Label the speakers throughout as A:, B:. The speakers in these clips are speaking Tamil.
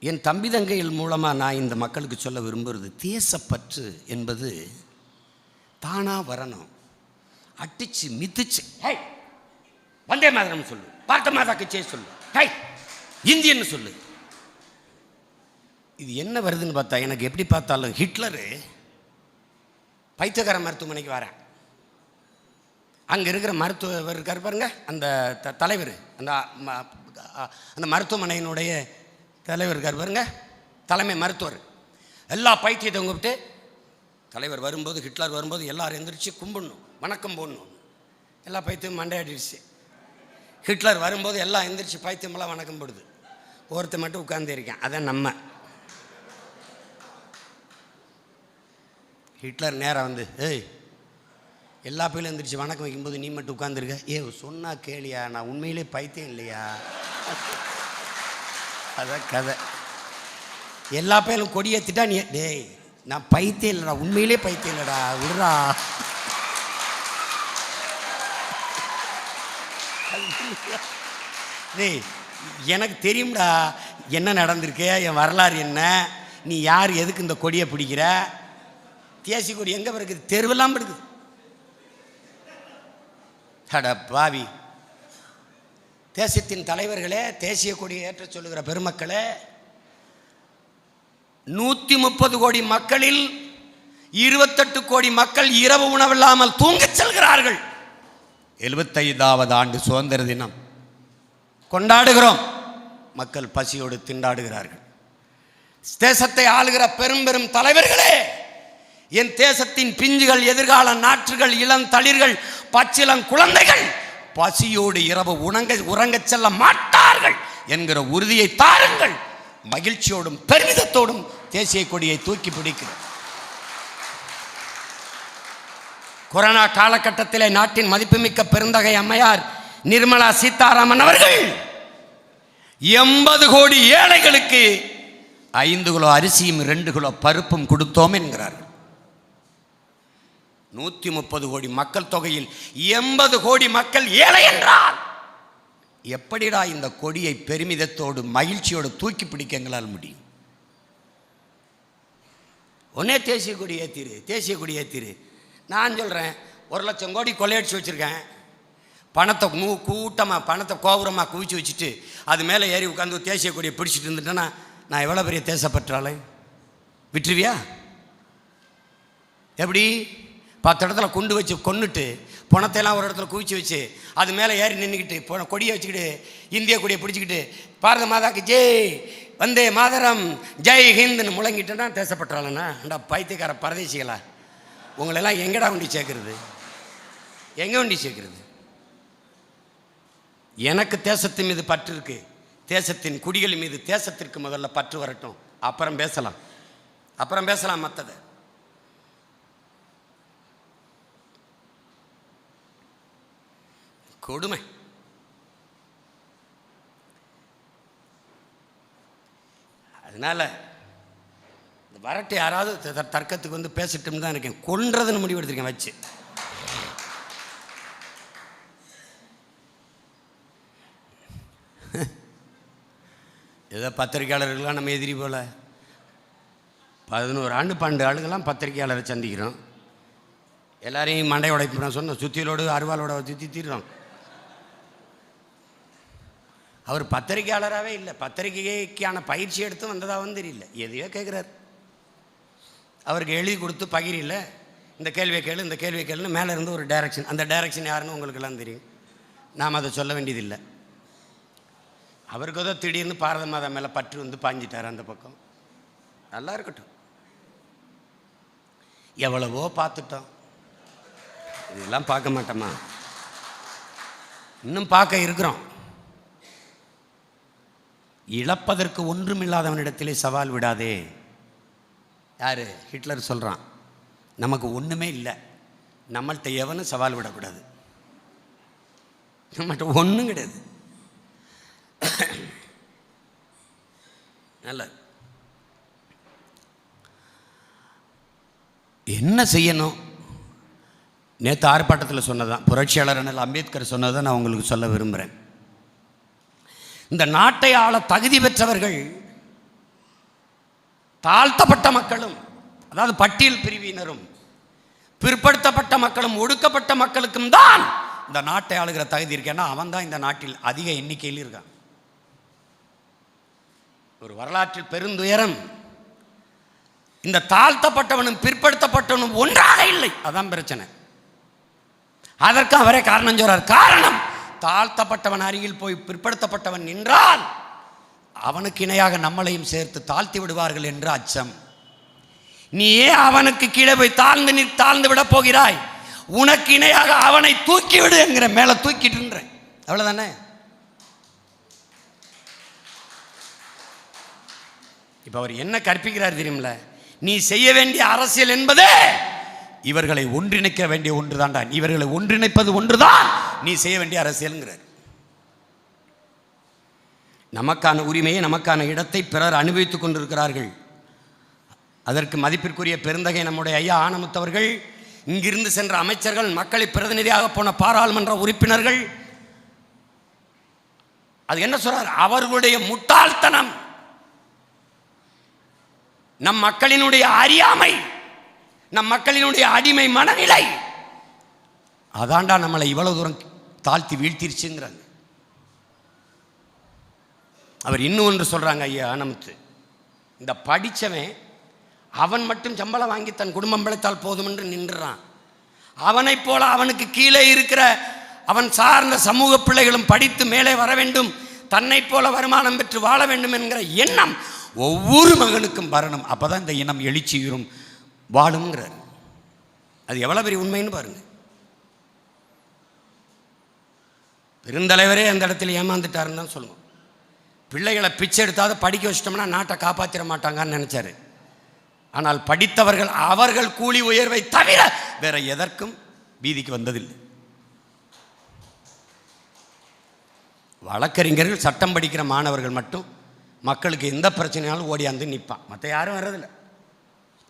A: என் தம்பி தங்கைகள் மூலமாக நான் இந்த மக்களுக்கு சொல்ல விரும்புகிறது தேசப்பற்று என்பது தானாக வரணும். அட்டிச்சு மிதிச்சு. ஹை! வந்தே மாதிரம் சொல்லு. பார்த்த மாதா கச்சே சொல்லு. ஹை! இந்தியன்னு சொல்லு. இது என்ன வருதுன்னு பார்த்தா எனக்கு எப்படி பார்த்தாலும் ஹிட்லரு பைத்தியகார மருத்துவமனைக்கு வரேன். அங்கே இருக்கிற மருத்துவர் இருக்கார் பாருங்க அந்த த தலைவர். அந்த ம- அந்த மருத்துவமனையினுடைய தலைவர் இருக்கார் பாருங்க. தலைமை மருத்துவர். எல்லா பைத்தியத்தை கூப்பிட்டு தலைவர் வரும்போது ஹிட்லர் வரும்போது எல்லாரும் எந்திரிச்சு கும்பிடணும். வணக்கம் போடணும். எல்லா பைத்தியம் மண்டையாடிடுச்சு ஹிட்லர் வரும்போது எல்லாம் எந்திரிச்சு பைத்தியமெல்லாம் வணக்கம் போடுது. ஒருத்தன் மட்டும் உட்காந்துருக்கேன் அதான் நம்ம. ஹிட்லர் நேராக வந்து ஏய் எல்லா பேரும் எந்திரிச்சு வணக்கம் வைக்கும்போது நீ மட்டும் உட்காந்துருக்க ஏ சொன்னா கேளியா? நான் உண்மையிலே பைத்தியம் இல்லையா? அதான் கதை. எல்லா பேரும் கொடி ஏற்றிட்டா நீ டேய் நான் பைத்தியம் இல்லைடா உண்மையிலே பைத்தியம் இல்லைடா விடுறா. டேய் எனக்கு தெரியும்டா என்ன நடந்திருக்கு என் வரலாறு என்ன நீ யார் எதுக்கு இந்த கொடியை பிடிக்கிற? தேசி கொடி எங்கே இருக்குது தெருவெல்லாம் இருக்குது அட பாவி. தேசத்தின் தலைவர்களே தேசிய கொடியை ஏற்ற சொல்லுகிற பெருமக்களே நூற்றி முப்பது கோடி மக்களில் இருபத்தெட்டு கோடி மக்கள் இரவு உணவில்லாமல் தூங்கச் செல்கிறார்கள். எழுபத்தைந்தாவது ஆண்டு சுதந்திர தினம். கொண்டாடுகிறோம். மக்கள் பசியோடு திண்டாடுகிறார்கள். தேசத்தை ஆளுகிற பெரும் பெரும் தலைவர்களே என் தேசத்தின் பிஞ்சுகள் எதிர்கால நாற்றுகள் இளம் தளிர்கள் பச்சிளம் குழந்தைகள் பசியோடு இரவு உணங்க உறங்கச் செல்ல மாட்டார்கள் என்கிற உறுதியை தாருங்கள். மகிழ்ச்சியோடும் பெருமிதத்தோடும் தேசிய கொடியை தூக்கி பிடிக்கிறோம் கொரோனா காலகட்டத்திலே நாட்டின் மதிப்புமிக்க பெருந்தகை அம்மையார் நிர்மலா சீதாராமன் அவர்கள் எண்பது கோடி ஏழைகளுக்கு ஐந்து கிலோ அரிசியும் ரெண்டு கிலோ பருப்பும் கொடுத்தோம் என்கிறார்கள். நூற்றி முப்பது கோடி மக்கள் தொகையில் எண்பது கோடி மக்கள் ஏழை என்றால் எப்படிடா இந்த கொடியை பெருமிதத்தோடு மகிழ்ச்சியோடு தூக்கி பிடிக்க எங்களால் முடியும்? ஒன்னே தேசிய கொடி ஏத்திரு தேசிய கொடி ஏத்திரு. நான் சொல்கிறேன் ஒரு லட்சம் கோடி கொள்ளையடிச்சு வச்சுருக்கேன். பணத்தை மூ கூட்டமாக பணத்தை கோபுரமாக குவிச்சு வச்சுட்டு அது மேலே ஏறி உட்காந்து தேசிய கொடியை பிடிச்சிட்டு இருந்துட்டேன்னா நான் எவ்வளோ பெரிய தேசப்பற்றாலே விட்டுருவியா? எப்படி? பத்து இடத்துல கொண்டு வச்சு கொன்னுட்டு பணத்தையெல்லாம் ஒரு இடத்துல குவிச்சு வச்சு அது மேலே ஏறி நின்றுக்கிட்டு கொடியை வச்சுக்கிட்டு இந்திய கொடியை பிடிச்சிக்கிட்டு பாரத மாதாக்கு ஜெய் வந்தே மாதரம் ஜெய் ஹிந்த்னு முழங்கிட்டேன்னா தேசப்பட்டாளண்ணா அண்டா பைத்தியக்கார பரதேசிகளா? உங்களெல்லாம் எங்கடா உண்டி சேர்க்கறது? எங்கே வண்டி சேர்க்கறது? எனக்கு தேசத்தின் மீது பற்று இருக்கு. தேசத்தின் குடிகள் மீது தேசத்திற்கு முதல்ல பற்று வரட்டும். அப்புறம் பேசலாம். அப்புறம் பேசலாம் மற்றதை கொடுமை. அதனால இந்த வரட்டு யாராவது தர்க்கத்துக்கு வந்து பேசிட்டோம்னு தான் இருக்கேன் கொன்றதுன்னு முடிவு எடுத்திருக்கேன் வச்சு. ஏதோ பத்திரிகையாளர்கள்லாம் நம்ம எதிரி போல். பதினோரு ஆண்டு பன்னெண்டு ஆளுங்கள்லாம் பத்திரிக்கையாளரை சந்திக்கிறோம். எல்லாரையும் மண்டை உடைப்பு நான் சொன்னேன் சுத்தியலோடு அருவாளோட சுற்றி தீர்றோம். அவர் பத்திரிக்கையாளராகவே இல்லை. பத்திரிகைக்கான பயிற்சி எடுத்து வந்ததாகவும் தெரியல. எதையோ கேட்குறாரு அவருக்கு எழுதி கொடுத்து பகிரில்ல. இந்த கேள்வியை கேளு இந்த கேள்வியை கேளுன்னு மேலே இருந்து ஒரு டைரக்ஷன் அந்த டைரக்ஷன் யாருன்னு உங்களுக்கெல்லாம் தெரியும். நாம் அதை சொல்ல வேண்டியதில்லை. அவருக்கு ஏதோ திடீர்னு பாரத மாதா மேலே பற்று வந்து பாஞ்சிட்டார் அந்த பக்கம். நல்லா இருக்கட்டும். எவ்வளவோ பார்த்துட்டோம். இதெல்லாம் பார்க்க மாட்டோமா? இன்னும் பார்க்க இருக்கிறோம். இழப்பதற்கு ஒன்றுமில்லாதவனிடத்திலே சவால் விடாதே. யார்? ஹிட்லர் சொல்கிறான் நமக்கு ஒன்றுமே இல்லை. நம்மள்கிட்ட எவனும் சவால் விடக்கூடாது. நம்மகிட்ட ஒன்றும் கிடையாது. நல்ல என்ன செய்யணும்? நேற்று ஆர்ப்பாட்டத்தில் சொன்னதான் புரட்சியாளர் அண்ணல் அம்பேத்கர் சொன்னதை நான் உங்களுக்கு சொல்ல விரும்புகிறேன் இந்த நாட்டை ஆள தகுதி பெற்றவர்கள் தாழ்த்தப்பட்ட மக்களும் அதாவது பட்டியல் பிரிவினரும் பிற்படுத்தப்பட்ட மக்களும் ஒடுக்கப்பட்ட மக்களுக்கும் தான் இந்த நாட்டை ஆளுகிற தகுதி இருக்கேன் ஏன்னா அவன் தான் இந்த நாட்டில் அதிக எண்ணிக்கையில் இருக்கான். ஒரு வரலாற்றில் பெருந்துயரம். இந்த தாழ்த்தப்பட்டவனும் பிற்படுத்தப்பட்டவனும் ஒன்றாக இல்லை. அதான் பிரச்சனை. அதற்கு அவரே காரணம் சொல்றார். காரணம் தாழ்த்தப்பட்டவன் அருகில் போய் பிற்படுத்தப்பட்டவன் நின்றால் அவனுக்கு இணையாக நம்மளையும் சேர்த்து தாழ்த்தி விடுவார்கள் என்று அச்சம். நீ ஏன் அவனுக்கு கீழே போய் தாழ்ந்து நீ தாழ்ந்து விட போகிறாய்? உனக்கு இணையாக அவனை தூக்கி விடு என்கிற மேலே தூக்கிட்டு அவ்வளோதானே இப்போ அவர் என்ன கற்பிக்கிறார் தெரியுமில நீ செய்ய வேண்டிய அரசியல் என்பதே இவர்களை ஒன்றிணைக்க வேண்டிய ஒன்றுதான்டா இவர்களை ஒன்றிணைப்பது ஒன்றுதான். நீ செய்ய வேண்டிய அரசியலுங்கிறார். நமக்கான உரிமையை நமக்கான இடத்தை பிறர் அனுபவித்துக் கொண்டிருக்கிறார்கள். அதற்கு மதிப்பிற்குரிய பெருந்தகை நம்முடைய ஐயா ஆனமுத்தவர்கள் இங்கிருந்து சென்ற அமைச்சர்கள் மக்களை பிரதிநிதியாக போன பாராளுமன்ற உறுப்பினர்கள். அது என்ன சொல்றார்? அவர்களுடைய முட்டாள்தனம். நம் மக்களினுடைய அறியாமை நம் மக்களினுடைய அடிமை மனநிலை. அதாண்டா நம்மளை இவ்வளவு தூரம் தாழ்த்தி வீழ்த்திருச்சுங்கிறாங்க. அவர் இன்னும் ஒன்று சொல்கிறாங்க ஐயா ஆனமுத்து. இந்த படிச்சவன் அவன் மட்டும் சம்பளம் வாங்கி தன் குடும்பம் பிழைத்தால் போதும் என்று நின்றுறான் அவனைப் போல அவனுக்கு கீழே இருக்கிற அவன் சார்ந்த சமூக பிள்ளைகளும் படித்து மேலே வர வேண்டும் தன்னை போல வருமானம் பெற்று வாழ வேண்டும் என்கிற எண்ணம் ஒவ்வொரு மகனுக்கும் வரணும். அப்போதான் இந்த இனம் எழுச்சியுறும் வாழுங்கிறார் அது எவ்வளோ பெரிய உண்மைன்னு பாருங்கள் பெருந்தலைவரே அந்த இடத்துல ஏமாந்துட்டாருன்னு தான் சொல்லுவோம். பிள்ளைகளை பிச்சை எடுத்தாவது படிக்க வச்சிட்டோம்னா நாட்டை காப்பாற்றிட மாட்டாங்கன்னு நினச்சாரு. ஆனால் படித்தவர்கள் அவர்கள் கூலி உயர்வை தவிர வேற எதற்கும் வீதிக்கு வந்ததில்லை. வழக்கறிஞர்கள் சட்டம் படிக்கிற மாணவர்கள் மட்டும் மக்களுக்கு எந்த பிரச்சனையாலும் ஓடியாந்து நிற்பான் மற்ற யாரும் வர்றதில்லை.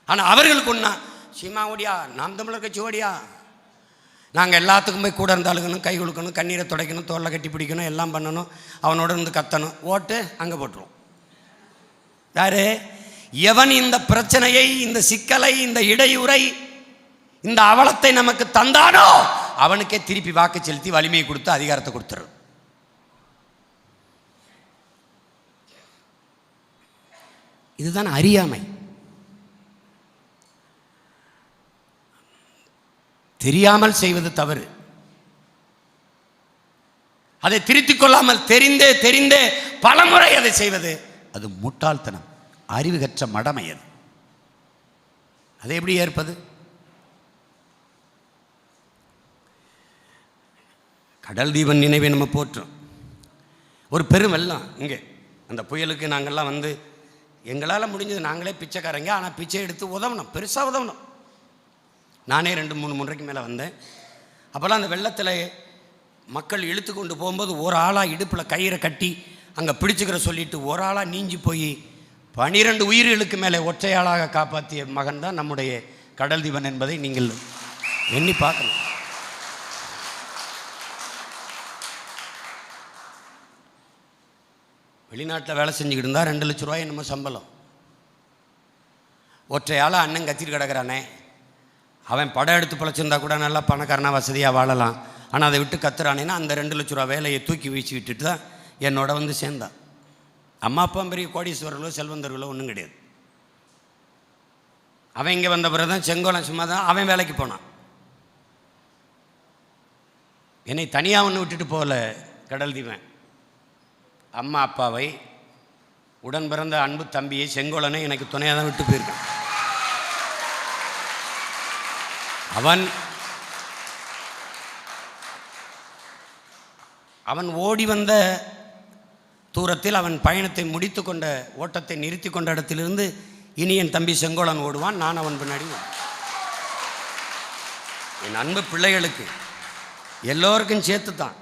A: ஆனால் அவர்களுக்கு ஒன்றா சீமா ஓடியா நாம் தமிழர் கட்சி ஓடியா? நாங்கள் எல்லாத்துக்கும் போய் கூட இருந்து அழுகணும் கை கொடுக்கணும் கண்ணீரை துடைக்கணும் தோலை கட்டி பிடிக்கணும் எல்லாம் பண்ணணும் அவனோட இருந்து கத்தணும். ஓட்டு அங்கே போட்டுருவோம் யாரு? எவன் இந்த பிரச்சனையை இந்த சிக்கலை இந்த இடையூறை இந்த அவலத்தை நமக்கு தந்தானோ அவனுக்கே திருப்பி வாக்கு செலுத்தி வலிமையை கொடுத்து அதிகாரத்தை கொடுத்துரு இதுதான் அறியாமை. தெரியாமல் செய்வது தவறு. அதை திருத்திக் கொள்ளாமல் தெரிந்தே தெரிந்தே பலமுறை அதை செய்வது அது முட்டாள்தனம் அறிவு கற்ற மடமை அது. அதை எப்படி ஏற்பது? கடல் தீபன் நினைவை நம்ம போற்றோம். ஒரு பெரும் வெள்ளம் இங்கே. அந்த புயலுக்கு நாங்கள்லாம் வந்து எங்களால் முடிஞ்சது நாங்களே பிச்சைக்காரங்க ஆனால் பிச்சை எடுத்து உதவணும் பெருசாக உதவணும். நானே ரெண்டு மூணு முறைக்கு மேலே வந்தேன். அப்போல்லாம் அந்த வெள்ளத்தில் மக்கள் இழுத்து கொண்டு போகும்போது ஒரு ஆளாக இடுப்பில் கயிறை கட்டி அங்கே பிடிச்சிக்கிற சொல்லிட்டு ஒரு ஆளாக நீஞ்சி போய் பனிரெண்டு உயிர்களுக்கு மேலே ஒற்றையாளாக காப்பாற்றிய மகன் தான் நம்முடைய கடல் தீபன் என்பதை நீங்கள் எண்ணி பார்க்கணும். வெளிநாட்டில் வேலை செஞ்சுக்கிட்டு இருந்தால் ரெண்டு லட்ச ரூபாய் நம்ம சம்பளம். ஒற்றையால் அண்ணன் கத்திட்டு கிடக்கிறானே. அவன் படம் எடுத்து பிழைச்சிருந்தா கூட நல்லா பணக்காரனாக வசதியாக வாழலாம். ஆனால் அதை விட்டு கத்துறானேன்னா அந்த ரெண்டு லட்ச ரூபா வேலையை தூக்கி வீச்சு விட்டுட்டு தான் என்னோட வந்து சேர்ந்தான் அம்மா அப்பா பெரிய கோடீஸ்வரர்களோ செல்வந்தர்களோ ஒன்றும் கிடையாது. அவன் இங்கே வந்த பிறகு தான் செங்கோலம் சும்மா தான் அவன் வேலைக்கு போனான். என்னை தனியாக ஒன்று விட்டுட்டு போகல கடல் தீவன். அம்மா அப்பாவை உடன் பிறந்த அன்பு தம்பியை செங்கோலனை எனக்கு துணையாக தான் விட்டு போயிருக்கேன். அவன் அவன் ஓடி வந்த தூரத்தில் அவன் பயணத்தை முடித்து கொண்ட ஓட்டத்தை நிறுத்தி கொண்ட இடத்திலிருந்து இனி என் தம்பி செங்கோலன் ஓடுவான் நான் அவன் பின்னாடி என் அன்பு பிள்ளைகளுக்கு எல்லோருக்கும் சேர்த்து தான்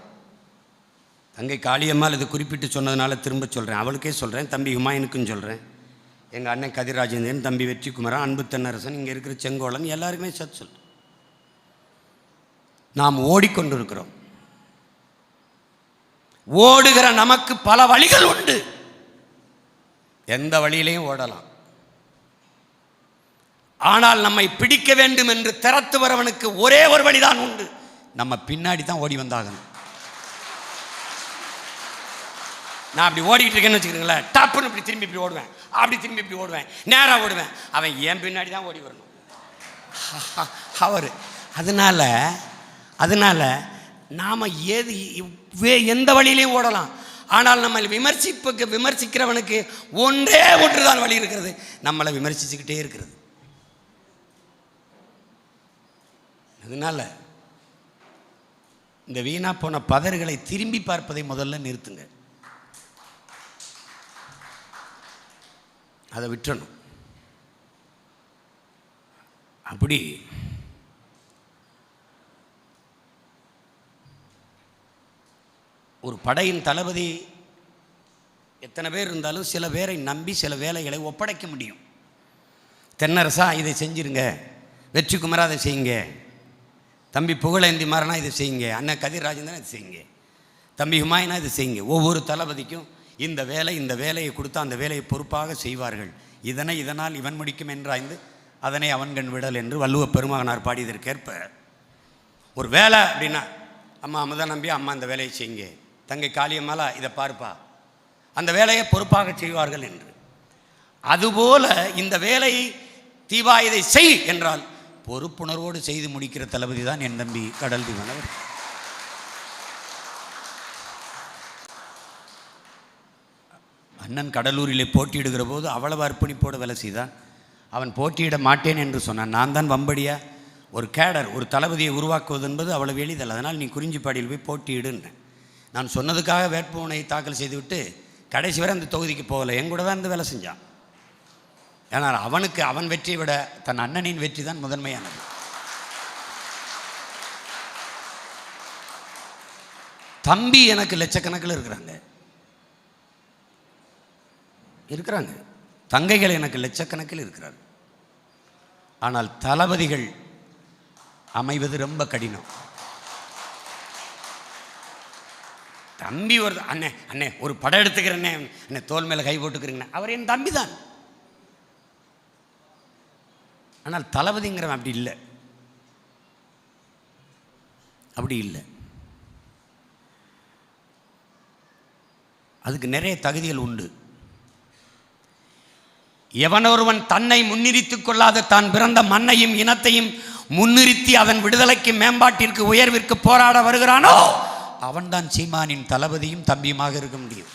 A: தங்கை காளியம்மாள் இது குறிப்பிட்டு சொன்னதுனால திரும்ப சொல்கிறேன் அவளுக்கே சொல்கிறேன் தம்பி ஹுமாயூனுக்கும் சொல்கிறேன் எங்கள் அண்ணன் கதிராஜேந்திரன் தம்பி வெற்றிக்குமரன் அன்பு தென்னரசன் இங்கே இருக்கிற செங்கோலன் எல்லாருக்குமே சேர்த்து சொல். நாம் ஓடிக்கொண்டிருக்கிறோம். ஓடுகிற நமக்கு பல வழிகள் உண்டு. எந்த வழியிலையும் ஓடலாம். ஆனால் நம்மை பிடிக்க வேண்டும் என்று திறத்து வரவனுக்கு ஒரே ஒரு வழிதான் உண்டு. நம்ம பின்னாடி தான் ஓடி வந்தாகணும். நான் அப்படி ஓடிக்கிட்டு இருக்கேன்னு வச்சுக்கிறீங்களேன் டப்புன்னு இப்படி திரும்பி இப்படி ஓடுவேன். அப்படி திரும்பி இப்படி ஓடுவேன். நேராக ஓடுவேன். அவன் என் பின்னாடி தான் ஓடி வரணும். அவர். அதனால அதனால நாம் ஏது வே எந்த வழியிலையும் ஓடலாம்? ஆனால் நம்மளை விமர்சிப்புக்கு விமர்சிக்கிறவனுக்கு ஒன்றே ஒன்று தான் வழி இருக்கிறது. நம்மளை விமர்சிச்சுக்கிட்டே இருக்கிறது. அதனால இந்த வீணா போன பதறுகளை திரும்பி பார்ப்பதை முதல்ல நிறுத்துங்க. அதை விட்டுறணும். அப்படி ஒரு படையின் தளபதி எத்தனை பேர் இருந்தாலும் சில பேரை நம்பி சில வேலைகளை ஒப்படைக்க முடியும். தென்னரசா இதை செஞ்சிருங்க. வெற்றி குமரா அதை செய்யுங்க. தம்பி புகழேந்தி மாறனா இதை செய்யுங்க. அண்ணன் கதிர்ராஜன் இதை செய்யுங்க. தம்பி ஹுமாயினா இதை செய்யுங்க. ஒவ்வொரு தளபதிக்கும் இந்த வேலை இந்த வேலையை கொடுத்து அந்த வேலையை பொறுப்பாக செய்வார்கள். இதனை இதனால் இவன் முடிக்கும் என்றாய்ந்து அதனை அவன்கண் விடல் என்று வள்ளுவ பெருமகனார் பாடியதற்கேற்ப ஒரு வேலை அப்படின்னா அம்மா அம்மதான் நம்பி அம்மா அந்த வேலையை செய்யுங்க. தங்கை காளியம்மாலா இதை பார்ப்பா. அந்த வேலையை பொறுப்பாக செய்வார்கள் என்று. அதுபோல இந்த வேலையை தீபா இதை செய் என்றால் பொறுப்புணர்வோடு செய்து முடிக்கிற தளபதி தான் என் தம்பி கடல் தீவன் அவர். அண்ணன் கடலூரிலே போட்டியிடுகிற போது அவ்வளவு அர்ப்பணிப்போடு வேலை செய்தான். அவன் போட்டியிட மாட்டேன் என்று சொன்னான். நான் தான் வம்படியா? ஒரு கேடர் ஒரு தளபதியை உருவாக்குவது என்பது அவ்வளவு எளிதல் அதனால் நீ குறிஞ்சிப்பாடியில் போய் போட்டியிடுன்றேன். நான் சொன்னதுக்காக வேட்புமனை தாக்கல் செய்துவிட்டு கடைசி வரை அந்த தொகுதிக்கு போகலை. என் கூட தான் இந்த வேலை செஞ்சான். ஆனால் அவனுக்கு அவன் வெற்றியை விட தன் அண்ணனின் வெற்றி தான் முதன்மையானது. தம்பி எனக்கு லட்சக்கணக்கில் இருக்கிறாங்க. இருக்கிறாங்க. தங்கைகள் எனக்கு லட்சக்கணக்கில் இருக்கிறார் ஆனால் தளபதிகள் அமைவது ரொம்ப கடினம். தம்பி ஒரு அண்ணே அண்ணே ஒரு படம் எடுத்துக்கிறேன்னே அண்ணே தோல் மேலே கை போட்டுக்கிறீங்கண்ணே. அவர் என் தம்பி தான் ஆனால் தளபதிங்கிறவன் அப்படி இல்லை. அப்படி இல்லை. அதுக்கு நிறைய தகுதிகள் உண்டு. எவனொருவன் தன்னை முன்னிறுத்திக் கொள்ளாத தான் பிறந்த மண்ணையும் இனத்தையும் முன்னிறுத்தி அதன் விடுதலைக்கு மேம்பாட்டிற்கு உயர்விற்கு போராட வருகிறானோ அவன்தான் சீமானின் தளபதியும் தம்பியுமாக இருக்க முடியும்.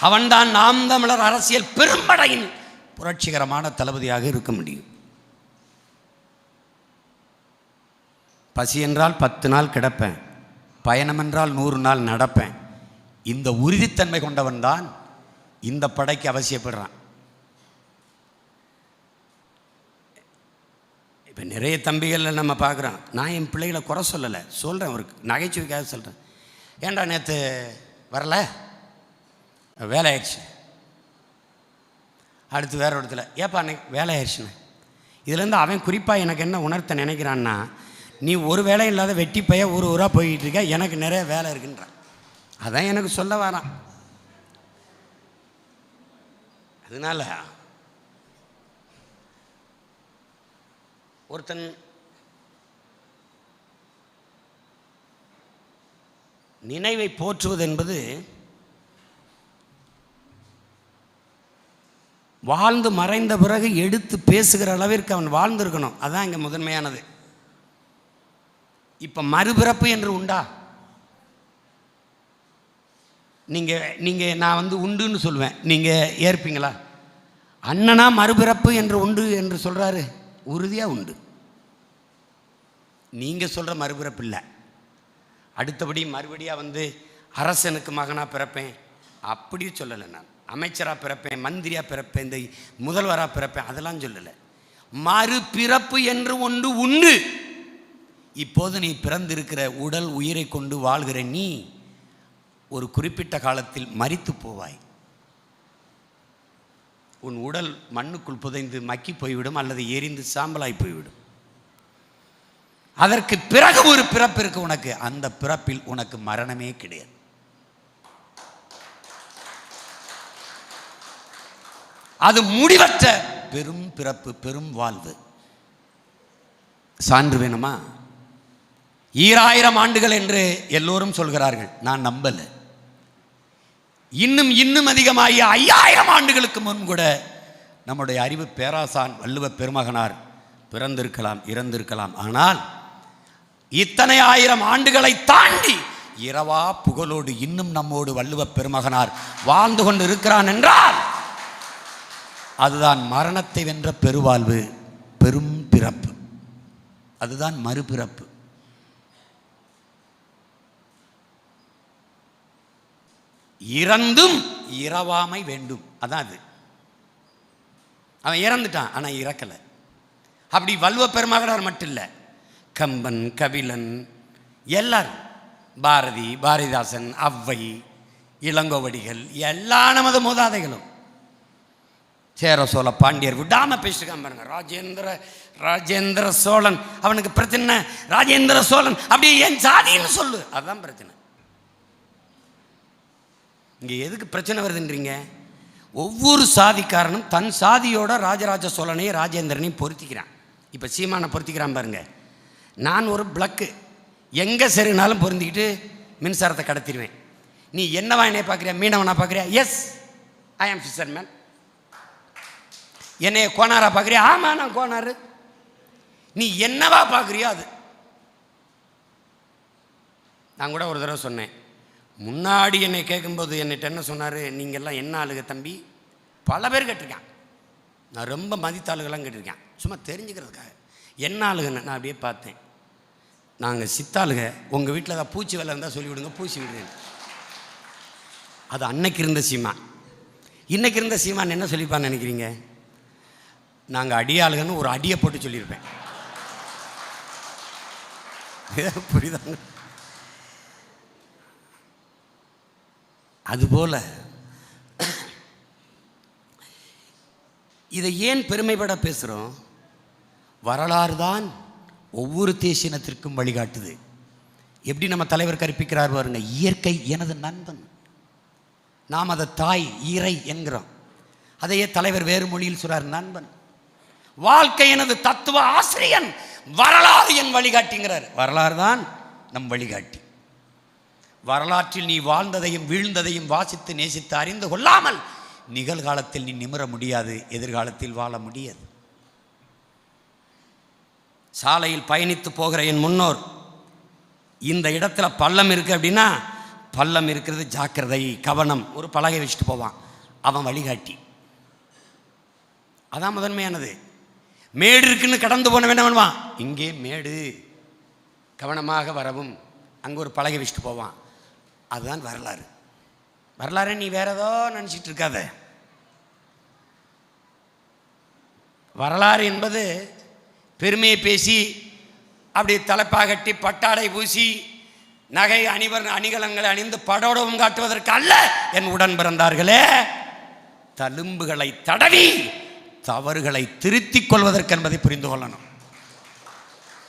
A: அவன்தான் நாம் தமிழர் அரசியல் பெரும்படையின் புரட்சிகரமான தளபதியாக இருக்க முடியும். பசி என்றால் பத்து நாள் கிடப்பேன். பயணம் என்றால் நூறு நாள் நடப்பேன். இந்த உறுதித்தன்மை கொண்டவன் தான் இந்த படைக்கு அவசியப்படுறான். இப்போ நிறைய தம்பிகளில் நம்ம பார்க்குறோம் நான் என் பிள்ளைகளை குறை சொல்லலை. சொல்கிறேன் ஒரு நகைச்சுவைக்காக சொல்கிறேன் ஏன்டா நேற்று வரல? வேலை ஆயிடுச்சு அடுத்து வேற இடத்துல. ஏப்பா அன்னைக்கு? வேலை ஆயிடுச்சுண்ணே இதுலேருந்து அவன் குறிப்பாக எனக்கு என்ன உணர்த்த நினைக்கிறான்னா நீ ஒரு வேலை இல்லாத வெட்டி பைய ஊர் ஊராக போய்கிட்டு இருக்க. எனக்கு நிறைய வேலை இருக்குன்றான் அதான் எனக்கு சொல்ல வரான். அதனால ஒருத்தன் நினைவை போற்றுவது என்பது வாழ்ந்து மறைந்த பிறகு எடுத்து பேசுகிற அளவிற்கு அவன் வாழ்ந்திருக்கணும். அதுதான் இங்கே முதன்மையானது. இப்போ மறுபிறப்பு என்று உண்டா? நீங்கள் நீங்கள் நான் வந்து உண்டுன்னு சொல்லுவேன் நீங்கள் ஏற்பீங்களா? அண்ணனா மறுபிறப்பு என்று உண்டு என்று சொல்கிறாரு உறுதியாக உண்டு. நீங்கள் சொல்கிற மறுபிறப்பு இல்லை. அடுத்தபடி மறுபடியாக வந்து அரசனுக்கு மகனாக பிறப்பேன். அப்படியும் சொல்லலை நான். அமைச்சராக பிறப்பேன் மந்திரியாக பிறப்பேன் இந்த முதல்வராக பிறப்பேன் அதெல்லாம் சொல்லலை. மறுபிறப்பு என்று ஒன்று உண்டு. இப்போது நீ பிறந்திருக்கிற உடல் உயிரை கொண்டு வாழ்கிற நீ ஒரு குறிப்பிட்ட காலத்தில் மறித்து போவாய். உன் உடல் மண்ணுக்குள் புதைந்து மக்கி போய்விடும் அல்லது எரிந்து சாம்பலாய் போய்விடும். அதற்கு பிறகு ஒரு பிறப்பு இருக்கு உனக்கு. அந்த பிறப்பில் உனக்கு மரணமே கிடையாது. அது முடிவற்ற பெரும் பிறப்பு பெரும் வாழ்வு. சான்று வேணுமா? ஈராயிரம் ஆண்டுகள் என்று எல்லோரும் சொல்கிறார்கள். நான் நம்பல. இன்னும் இன்னும் அதிகமாகி ஐயாயிரம் ஆண்டுகளுக்கு முன் கூட நம்முடைய அறிவு பேராசான் வள்ளுவ பெருமகனார் பிறந்திருக்கலாம் இறந்திருக்கலாம். ஆனால் இத்தனை ஆயிரம் ஆண்டுகளை தாண்டி இரவா புகழோடு இன்னும் நம்மோடு வள்ளுவ பெருமகனார் வாழ்ந்து கொண்டு இருக்கிறான் என்றால் அதுதான் மரணத்தை வென்ற பெருவாழ்வு பெரும் பிறப்பு. அதுதான் மறுபிறப்பு. இறந்தும் இரவாமை வேண்டும். அதான் அது. அவன் இறந்துட்டான் ஆனால் இறக்கலை. அப்படி வல்வ பெருமகனார் மட்டும் இல்லை. கம்பன் கபிலன் எல்லாரும். பாரதி பாரதிதாசன் ஔவை இளங்கோவடிகள் எல்லா நமது மூதாதைகளும். சேர சோழ பாண்டியர் விடாம பேசிருக்கான் பாருங்க. ராஜேந்திர ராஜேந்திர சோழன் அவனுக்கு பிரச்சனை ராஜேந்திர சோழன் அப்படி என் சாதின்னு சொல்லு. அதுதான் பிரச்சனை. இங்கே எதுக்கு பிரச்சனை வருதுன்றீங்க? ஒவ்வொரு சாதிக்காரனும் தன் சாதியோட ராஜராஜ சோழனையும் ராஜேந்திரனையும் பொருத்திக்கிறான். இப்போ சீமானை பொருத்திக்கிறான் பாருங்கள் நான் ஒரு பிளக்கு எங்கே சரினாலும் பொருந்திக்கிட்டு மின்சாரத்தை கடத்திடுவேன். நீ என்னவா என்னை பார்க்குறியா? மீனவனா பார்க்குறியா? எஸ் ஐ ஆம் ஃபிஷர்மேன் என்னைய கோனாரா பார்க்குறியா? ஆமாம் நான் கோனார். நீ என்னவா பார்க்குறியோ அது. நான் கூட ஒரு தடவை சொன்னேன். முன்னாடி என்னை கேட்கும்போது என்னிட்ட என்ன சொன்னார்? நீங்கள்லாம் என்ன ஆளுக தம்பி? பல பேர் கேட்டிருக்கான். நான் ரொம்ப மதித்த ஆளுகெல்லாம் கேட்டிருக்கேன். சும்மா தெரிஞ்சுக்கிறதுக்காக. என்ன ஆளுகனை நான் அப்படியே பார்த்தேன். நாங்கள் சித்தாளுக உங்கள் வீட்டில் தான் பூச்சி வேலை இருந்தால் சொல்லிவிடுங்க பூச்சி விடுங்க அது அன்னைக்கு இருந்த சீமா. இன்னைக்கு இருந்த சீமான் என்ன சொல்லிப்பான்னு நினைக்கிறீங்க? நாங்கள் அடியாளுகன்னு ஒரு அடியை போட்டு சொல்லியிருப்பேன். புரியுதாங்க? அதுபோல் இதை ஏன் பெருமைப்பட பேசுகிறோம் வரலாறு தான் ஒவ்வொரு தேசினத்திற்கும் வழிகாட்டுது. எப்படி நம்ம தலைவர் கற்பிக்கிறார் பாருங்க இயற்கை எனது நண்பன். நாம் அதை தாய் ஈரை என்கிறோம். அதையே தலைவர் வேறு மொழியில் சொல்றார் நண்பன். வாழ்க்கை எனது தத்துவ ஆசிரியன் வரலாறு என் வழிகாட்டிங்கிறார். வரலாறு தான் நம் வழிகாட்டி. வரலாற்றில் நீ வாழ்ந்ததையும் வீழ்ந்ததையும் வாசித்து நேசித்து அறிந்து கொள்ளாமல் நிகழ்காலத்தில் நீ நிமிர முடியாது எதிர்காலத்தில் வாழ முடியாது. சாலையில் பயணித்து போகிற என் முன்னோர் இந்த இடத்துல பள்ளம் இருக்குது அப்படின்னா பள்ளம் இருக்கிறது ஜாக்கிரதை கவனம் ஒரு பலகை வச்சுட்டு போவான். அவன் வழிகாட்டி. அதான் முதன்மையானது. மேடு இருக்குன்னு கடந்து போன வேண்டாம் பண்ணுவான்? இங்கே மேடு. கவனமாக வரவும் அங்கே ஒரு பலகை வச்சுட்டு போவான். அதுதான் வரலாறு. வரலாறு நீ வேற ஏதோ நினச்சிட்டு இருக்காத. வரலாறு என்பது பெருமையை பேசி அப்படி தலைப்பாகட்டி பட்டாடை பூசி நகை அணிவர் அணிகலங்களை அணிந்து படோடவும் காட்டுவதற்கு அல்ல என் உடன் பிறந்தார்களே. தழும்புகளை தடவி தவறுகளை திருத்திக் கொள்வதற்கு என்பதை புரிந்து கொள்ளணும்.